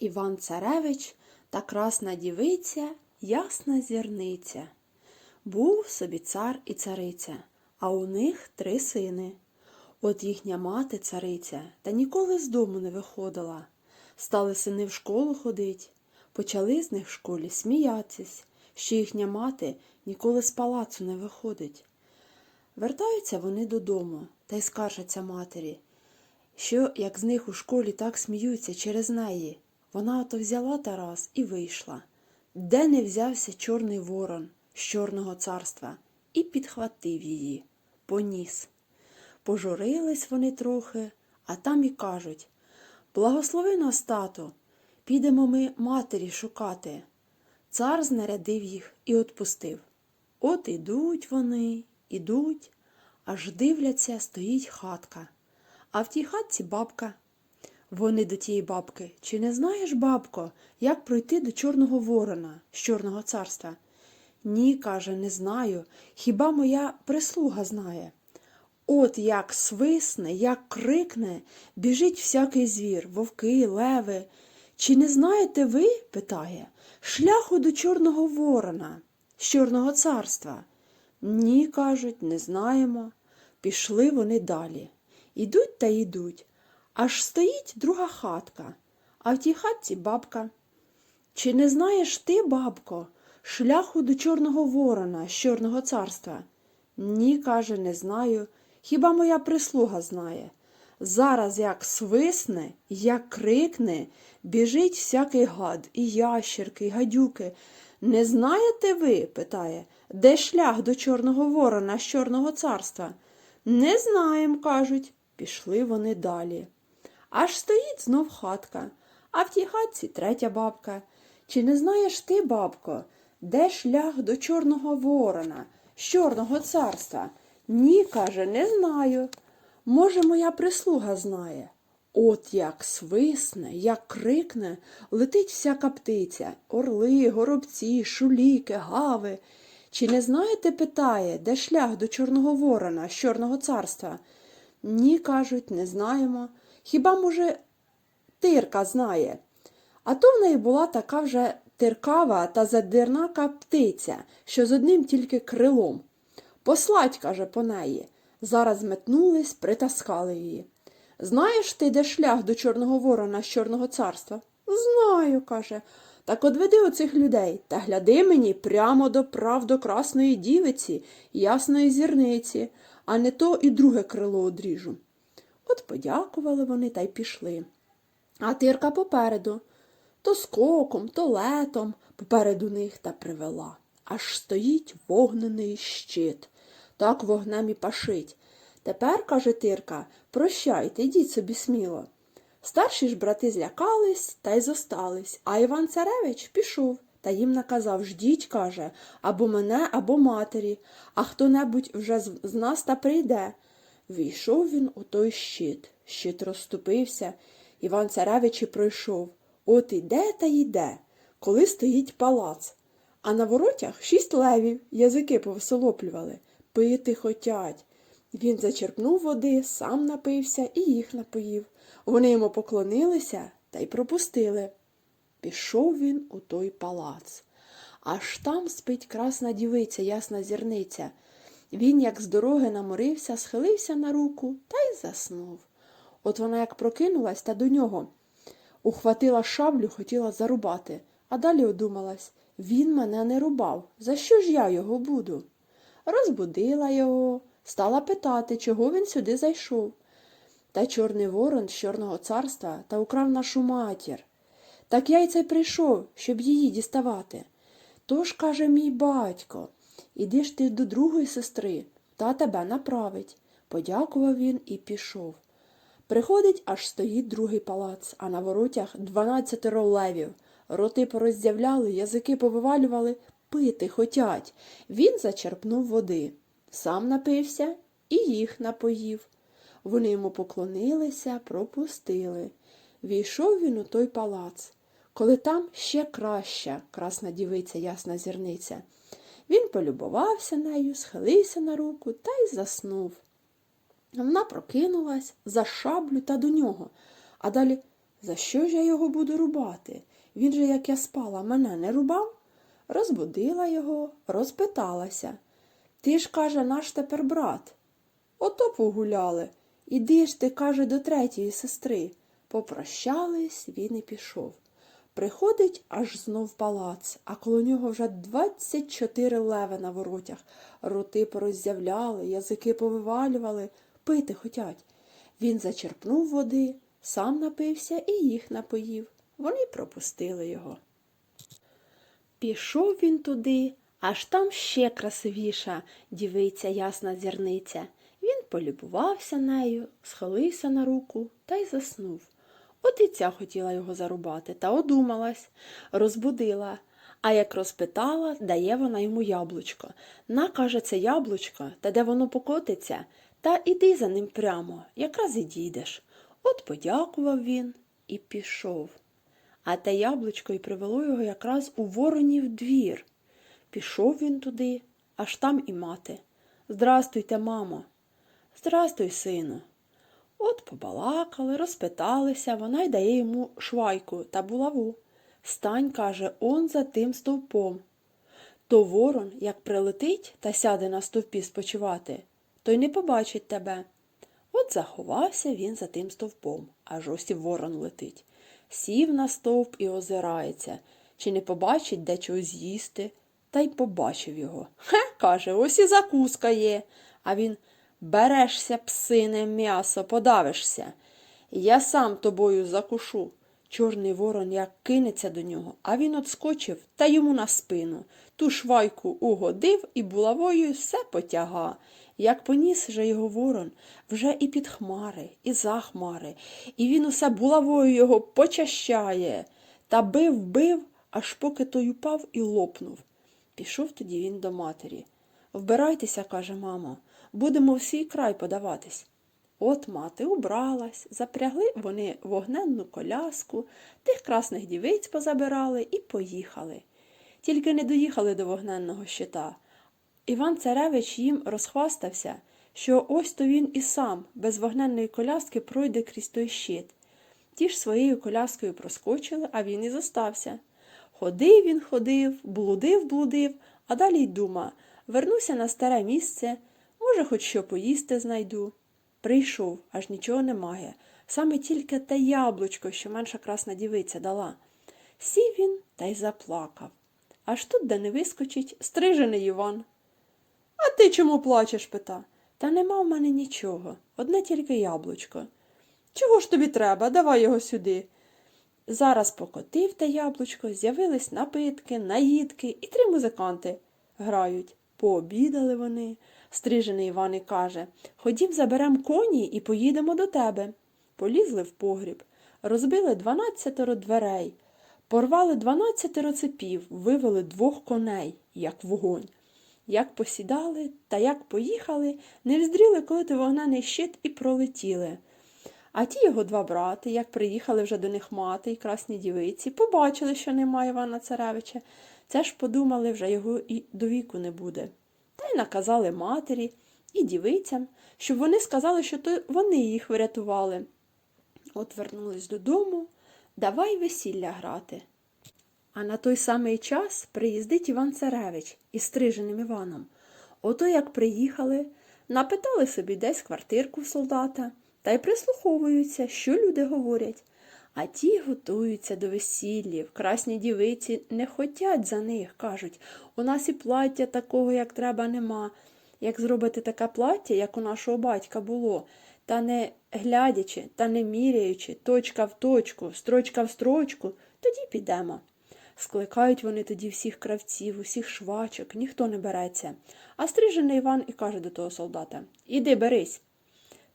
Іван Царевич та красна дівиця, ясна зірниця. Був собі цар і цариця, а у них три сини. От їхня мати цариця та ніколи з дому не виходила. Стали сини в школу ходить, почали з них в школі сміятись, що їхня мати ніколи з палацу не виходить. Вертаються вони додому та й скаржаться матері, що як з них у школі так сміються через неї. Вона ото взяла Тарас і вийшла. Де не взявся чорний ворон з чорного царства і підхватив її, поніс. Пожурились вони трохи, а там і кажуть Благослови нас, тато, підемо ми матері шукати. Цар знарядив їх і отпустив. От ідуть вони, ідуть, аж дивляться, стоїть хатка. А в тій хатці бабка. Вони до тієї бабки. Чи не знаєш, бабко, як пройти до Чорного Ворона з Чорного царства? Ні, каже, не знаю. Хіба моя прислуга знає. От як свисне, як крикне, біжить всякий звір, вовки, леви. Чи не знаєте ви, питає, шляху до Чорного Ворона з Чорного царства? Ні, кажуть, не знаємо. Пішли вони далі. Ідуть та йдуть. Аж стоїть друга хатка, а в тій хатці бабка. Чи не знаєш ти, бабко, шляху до Чорного Ворона з Чорного царства? Ні, каже, не знаю. Хіба моя прислуга знає? Зараз як свисне, як крикне, біжить всякий гад, і ящерки, і гадюки. Не знаєте ви, питає, де шлях до Чорного Ворона з Чорного царства? Не знаєм, кажуть. Пішли вони далі. Аж стоїть знов хатка, а в тій хатці третя бабка. Чи не знаєш ти, бабко, де шлях до Чорного Ворона, з Чорного царства? Ні, каже, не знаю. Може, моя прислуга знає. От як свисне, як крикне, летить всяка птиця, орли, горобці, шуліки, гави. Чи не знаєте, питає, де шлях до Чорного Ворона з Чорного царства? Ні, кажуть, не знаємо. Хіба, може, тирка знає? А то в неї була така вже тиркава та задирнака птиця, що з одним тільки крилом. Послать, каже, по неї. Зараз метнулись, притаскали її. Знаєш ти, де шлях до Чорного Ворона з Чорного царства? Знаю, каже. Так одведи оцих людей та гляди мені прямо до правдо красної дівиці, ясної зірниці, а не то і друге крило одріжу. От подякували вони та й пішли. А тирка попереду, то скоком, то летом попереду них та привела. Аж стоїть вогнений щит. Так вогнем і пашить. Тепер, каже Тирка, прощайте, йдіть собі сміло. Старші ж брати злякались та й зостались, а Іван Царевич пішов та їм наказав ждіть, каже, або мене, або матері, а хто небудь вже з нас та прийде. Війшов він у той щит. Щит розступився. Іван Царевич і пройшов. От іде та йде, коли стоїть палац. А на воротях шість левів, язики повисолоплювали, пити хотять. Він зачерпнув води, сам напився і їх напоїв. Вони йому поклонилися та й пропустили. Пішов він у той палац. Аж там спить красна дівиця, ясна зірниця. Він, як з дороги наморився, схилився на руку та й заснув. От вона як прокинулась та до нього. Ухватила шаблю, хотіла зарубати, а далі одумалась він мене не рубав. За що ж я його буду? Розбудила його, стала питати, чого він сюди зайшов. Та чорний ворон з Чорного царства та украв нашу матір. Так я й це прийшов, щоб її діставати. Тож, каже мій батько, іди ж ти до другої сестри, та тебе направить. Подякував він і пішов. Приходить, аж стоїть другий палац, а на воротях дванадцятеро левів. Роти пороздявляли, язики повивалювали, пити хотять. Він зачерпнув води, сам напився і їх напоїв. Вони йому поклонилися, пропустили. Війшов він у той палац, коли там ще краща красна дівиця, ясна зірниця. Він полюбувався нею, схилився на руку та й заснув. Вона прокинулась за шаблю та до нього, а далі За що ж я його буду рубати? Він же, як я спала, мене не рубав? Розбудила його, розпиталася. Ти ж, каже, наш тепер брат. Ото погуляли. Іди ж ти, каже, до третьої сестри. Попрощались, він і пішов. Приходить аж знов палац, а коло нього вже двадцять чотири леви на воротях. Роти пороззявляли, язики повивалювали, пити хотять. Він зачерпнув води, сам напився і їх напоїв. Вони пропустили його. Пішов він туди, аж там ще красивіша дівиця ясна зірниця. Він полюбувався нею, схилився на руку та й заснув. От і ця хотіла його зарубати, та одумалась, розбудила. А як розпитала, дає вона йому яблучко. На, каже, це яблучко, та де воно покотиться, та іди за ним прямо, якраз і дійдеш. От подякував він і пішов. А те яблучко й привело його якраз у воронів двір. Пішов він туди, аж там і мати. Здрастуйте, мамо. Здрастуй, сину. От побалакали, розпиталися, вона й дає йому швайку та булаву. Стань, каже, он за тим стовпом. То ворон, як прилетить та сяде на стовпі спочивати, то й не побачить тебе. От заховався він за тим стовпом, аж ось і ворон летить. Сів на стовп і озирається, чи не побачить де чого з'їсти, та й побачив його. Хе, каже, ось і закуска є. А він берешся, псине, м'ясо, подавишся. Я сам тобою закушу. Чорний ворон як кинеться до нього, а він отскочив та йому на спину. Ту швайку угодив і булавою все потяга. Як поніс же його ворон, вже і під хмари, і за хмари, і він усе булавою його почащає. Та бив, бив, аж поки той упав і лопнув. Пішов тоді він до матері. Вбирайтеся, каже мамо, будемо в свій край подаватись. От мати убралась, запрягли вони вогненну коляску, тих красних дівиць позабирали і поїхали. Тільки не доїхали до вогненного щита. Іван Царевич їм розхвастався, що ось то він і сам без вогненної коляски пройде крізь той щит. Ті ж своєю коляскою проскочили, а він і зостався. Ходив він, ходив, блудив, блудив, а далі й дума вернуся на старе місце, може, хоч що поїсти знайду. Прийшов, аж нічого немає, саме тільки те яблучко, що менша красна дівиця дала. Сів він та й заплакав. Аж тут, де не вискочить, стрижений Іван. А ти чому плачеш? пита. Та нема в мене нічого, одне тільки яблучко. Чого ж тобі треба? Давай його сюди. Зараз покотив те яблучко, з'явились напитки, наїдки і три музиканти грають. Пообідали вони. Стрижений Іван і каже Ходім, заберем коні і поїдемо до тебе. Полізли в погріб, розбили дванадцятеро дверей, порвали дванадцятеро цепів, вивели двох коней, як вогонь. Як посідали та як поїхали, не вздріли, коли ти вогнений щит і пролетіли. А ті його два брати, як приїхали вже до них мати і красні дівиці, побачили, що немає Івана Царевича. Це ж подумали, вже його і до віку не буде. Та й наказали матері і дівицям, щоб вони сказали, що то вони їх врятували. От вернулись додому, давай весілля грати. А на той самий час приїздить Іван Царевич із стриженим Іваном. Ото як приїхали, напитали собі десь квартирку солдата та й прислуховуються, що люди говорять. А ті готуються до весіллів. Красні дівиці не хотять за них, кажуть, у нас і плаття такого, як треба, нема. Як зробити таке плаття, як у нашого батька було, та не глядячи, та не міряючи, точка в точку, строчка в строчку, тоді підемо. Скликають вони тоді всіх кравців, усіх швачок, ніхто не береться. А стрижений Іван і каже до того солдата Іди, берись.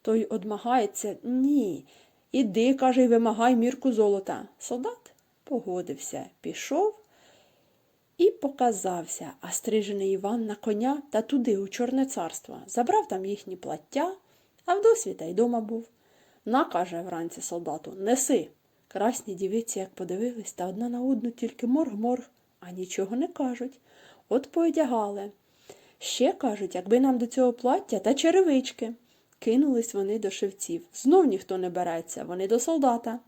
Той одмагається ні. Іди, каже, вимагай мірку золота. Солдат погодився, пішов і показався, а стрижений Іван на коня та туди, у Чорне царство. Забрав там їхні плаття, а вдосвіта й дома був. На, каже вранці солдату, неси. Красні дівиці, як подивились, та одна на одну тільки морг-морг, а нічого не кажуть. От поодягали. Ще кажуть, якби нам до цього плаття та черевички. Кинулись вони до шевців. Знов ніхто не береться, вони до солдата.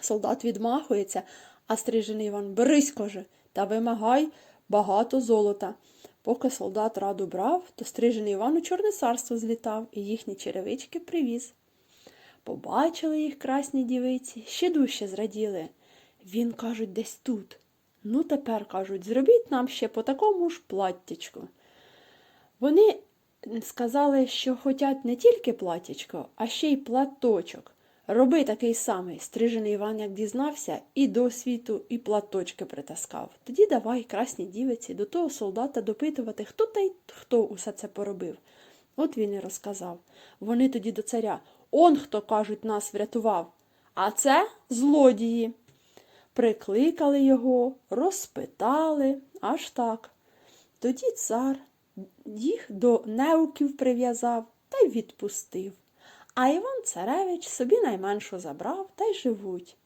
Солдат відмахується, а стрижений Іван Берись, каже, та вимагай багато золота. Поки солдат раду брав, то стрижений Іван у Чорне царство злітав і їхні черевички привіз. Побачили їх красні дівиці, ще дужче зраділи. Він, кажуть, десь тут. Ну, тепер, кажуть, зробіть нам ще по такому ж платтячку. Вони сказали, що хотять не тільки платтячко, а ще й платочок. Роби такий самий. Стрижений Іван, як дізнався, і до світу, і платочки притаскав. Тоді давай, красні дівиці, до того солдата допитувати, хто та й хто усе це поробив. От він і розказав. Вони тоді до царя Он хто, кажуть, нас врятував. А це злодії. Прикликали його, розпитали, аж так. Тоді цар їх до неуків прив'язав та й відпустив. А Іван Царевич собі найменшу забрав та й живуть.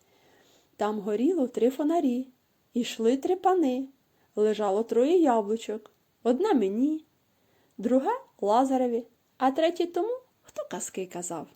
Там горіло три фонарі, ішли три пани, лежало троє яблучок, одне мені, друге Лазареві, а третє тому, хто казки казав.